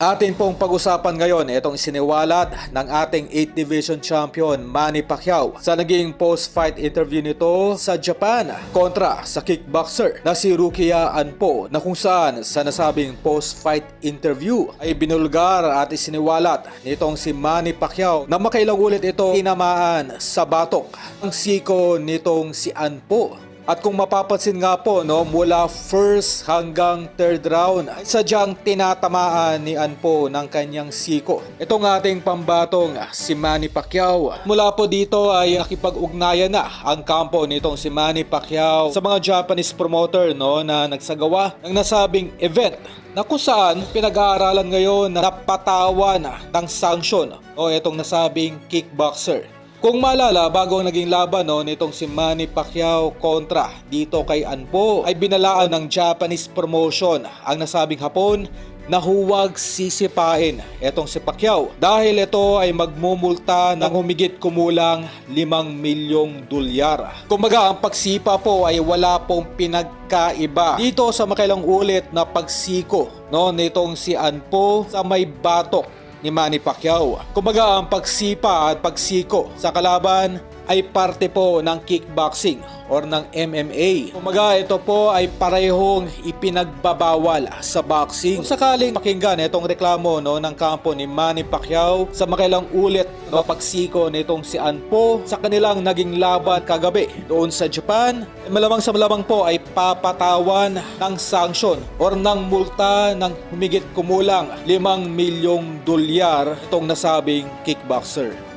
Atin pong pag-usapan ngayon itong siniwalat ng ating 8th Division Champion Manny Pacquiao sa naging post-fight interview nito sa Japan kontra sa kickboxer na si Rukia Anpo na kung saan sa nasabing post-fight interview ay binulgar at isiniwalat nitong si Manny Pacquiao na makailang ulit ito tinamaan sa batok ang siko nitong si Anpo at kung mapapansin nga po, no, mula first hanggang third round, ay sadyang tinatamaan ni Anpo ng kanyang siko. Itong ating pambatong si Manny Pacquiao. Mula po dito ay nakipag-ugnayan na ang kampo nitong si Manny Pacquiao sa mga Japanese promoter no, na nagsagawa ng nasabing event na kung saan pinag-aaralan ngayon na napatawan ng sanction o itong nasabing kickboxer. Kung maalala, bago ang naging laban no, nitong si Manny Pacquiao kontra dito kay Anpo ay binalaan ng Japanese promotion ang nasabing hapon na huwag sisipain etong si Pacquiao dahil ito ay magmumulta ng humigit kumulang 5 milyong dolyar. Kumbaga ang pagsipa po ay wala pong pinagkaiba dito sa makailang ulit na pagsiko no, nitong si Anpo sa may batok ni Manny Pacquiao. Kumbaga ang pagsipa at pagsiko sa kalaban ay parte po ng kickboxing or ng MMA. Kumbaga ito po ay parehong ipinagbabawal sa boxing. Kung sakaling pakinggan itong reklamo no, ng kampo ni Manny Pacquiao sa makailang ulit no, pagsiko nitong si Anpo sa kanilang naging laban kagabi doon sa Japan, malamang sa malamang po ay papatawan ng sanction or ng multa ng humigit kumulang 5 milyong dolyar itong nasabing kickboxer.